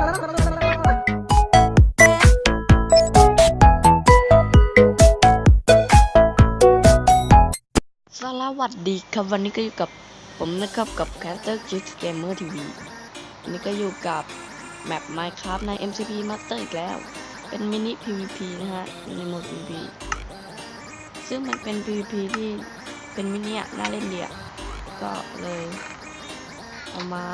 สวัสดีครับวันนี้ก็อยู่กับผมนะครับกับ c a s t e r g i g Gamer TV วันนี้ก็อยู่กับแมป Minecraft ใน MCP Master อีกแล้ว เป็นมินิ PVP นะฮะในโหมด PVP ซึ่งมันเป็น PVP ที่เป็นมินิอะน่าเล่นเดีอะก็เลยเอามา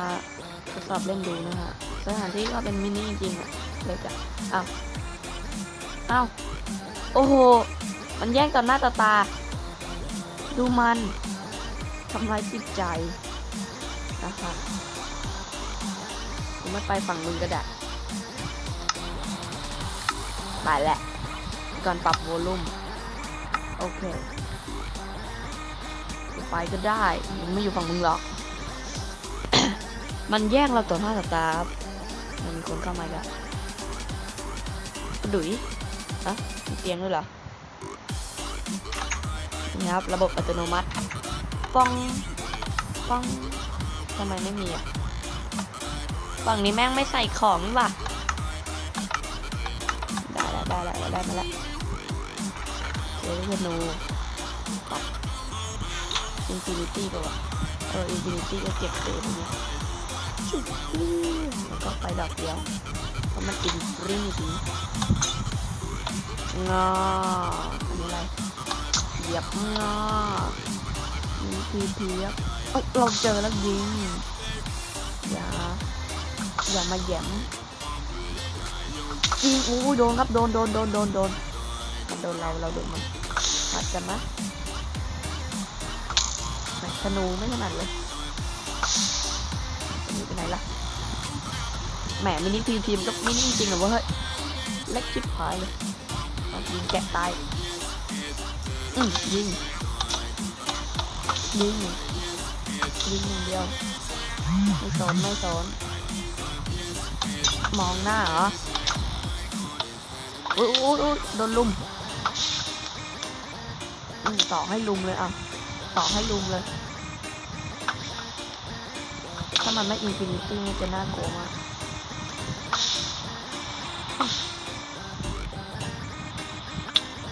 ทดสอบเล่นดูนะฮะ สถานที่ก็เป็นมินิจริงๆอะเลยจ้ะอ้าวอ้าวโอ้โห มันแย่งต่อหน้าต่อตา ดูมันทำลายจิตใจนะคะกูไม่ไปฝั่งมึงก็ได้ไปแหละ ก่อนปรับโวลูมโอเคไปก็ได้มันไม่อยู่ฝั่งมึงหรอก มันแย่งเราต่อหน้าต่อตากับ มันมีคนเข้ามาอีกันกระดุยฮะมีเตียงด้วยเหรอ นี่ครับ ระบบอัตโนมัติป้องป้องทำไมไม่มีอะฝั่งนี้แม่งไม่ใส่ของนี่ว่ะได้แล้วได้แล้วได้มาแล้วเจอนูปัดอินฟินิตี้ป่าวะเอออินฟินิตี้ก็เก็บเลยตรงนี้ ยชุบแล้วก็ไปดอกเดียวเพราะมันอินรีดีงออันนี้อะไรเหยียบงอมีพีเพียบเอ้ยเราเจอแล้วยิงอย่าอย่ามาแหยมยิงอู้โดนครับโดนโดนโดนโดนโดนมันโดนเราเราโดนมันหัดกันนะไหนธนูไม่ถนัดเลย แหมมินิพีพีมก็มินิจริงเหรอวะเฮ้ยเล็กชิบหายเลยยิงแกะตายอืมยิงยิงยิงอย่างเดียวไม่สนไม่สนมองหน้าเหรออุ้ยอุ้ยอุ้ยโดนลุมอืมต่อให้ลุมเลยอะต่อให้ลุมเลย ถ้ามันไม่อินฟินิตี้มันจะน่ากลัวมาก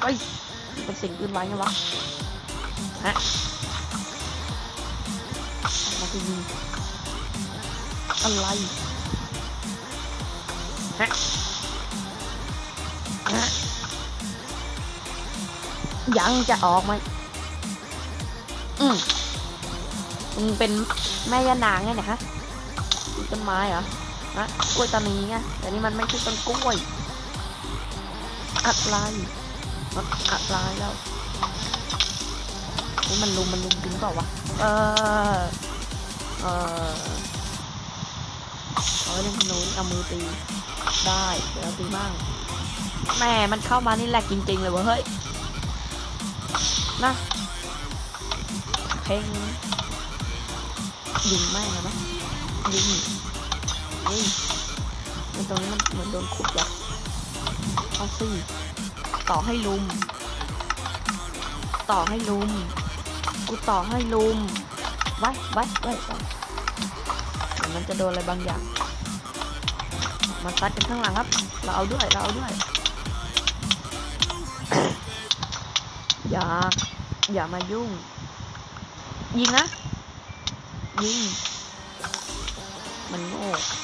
เฮ้ยเป็นสิ่งอื่นไว้ไงวะฮะมันจะอะไรฮะฮะยังจะออกไหมอืมมึงเป็นแม่ยานางไงเนี่ยฮะต้นไม้เหรอ ฮะกล้วยตานีไงแต่นี่มันไม่ใช่ต้นกล้วยอะไรอะไรแล้วนี่มันลุมมันลุมจริงเปล่าวะเออเออเอาเล่นนูนี่เอามือตีได้เดี๋ยวเอาตีมั่งแหม่มันเข้ามานี่แหลกจริงๆเลยวะเฮ้ยนะเพลงยิงไม่งนะมั้ยยิ มันตรงนี้มันเหมือนโดนขุดอะเอาสิต่อให้ลุม ต่อให้ลุม กูต่อให้ลุมไว้ไว้ไว้ไว้เดี๋ยวมันจะโดนอะไรบางอย่าง มาซัดกันข้างหลังครับ เราเอาด้วย เราเอาด้วย อย่า อย่ามายุ่ง ยิงนะ ยิง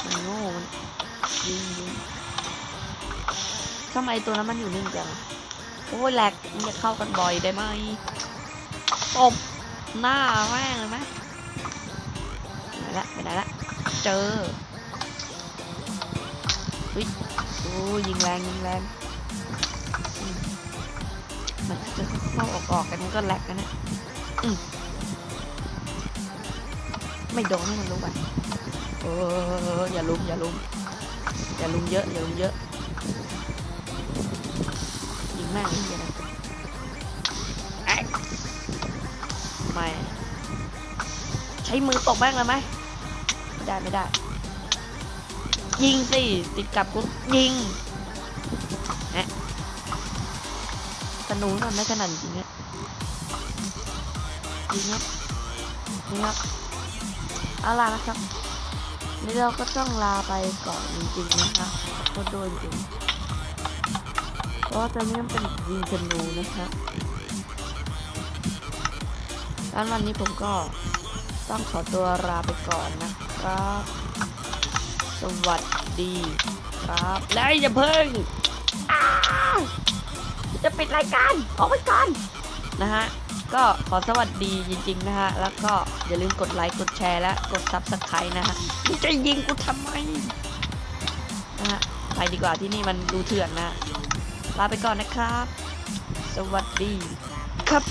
มันโง่มันยิงยิงทำไมตัวนั้นมันอยู่นิ่งจังโอ้ยแหลกมันจะเข้ากันบ่อยได้ไหมตบหน้าแม่งเลยไหมไปไหนละไปไหนละเจอเฮ้ยโอ้ยิงแรงยิงแรงมันจะเข้าออกออกกันมันก็แหลกกันนะอืมไม่โดนให้มันรู้ไป เอออย่าลุมอย่าลุมอย่าลุมเยอะอย่าลุมเยอะยิงแม่งนี่ยังไงแอ๊ะไม่ใช้มือตบแม่งเลยไหมไม่ได้ไม่ได้ ยิงสิติดกับกูยิงแอะธนูมันไม่ขนาดจริงอะยิงครับยิงครับเอาล่ะนะครับ นี่เราก็ต้องลาไปก่อนจริงๆนะคะขอโทษด้วยจริงเพราะตอนนี้มันเป็นวีธนูนะคะงั้นวันนี้ผมก็ต้องขอตัวลาไปก่อนนะครับ สวัสดีครับ และอย่าเพิ่งจะปิดรายการออกไปก่อนนะฮะ ก็ขอสวัสดีจริงๆนะฮะ แล้วก็อย่าลืมกดไลค์ กดแชร์และกดซับสไครต์นะฮะมึงจะยิงกูทำไมนะฮะไปดีกว่าที่นี่มันดูเถื่อนนะ ลาไปก่อนนะครับ สวัสดีครับ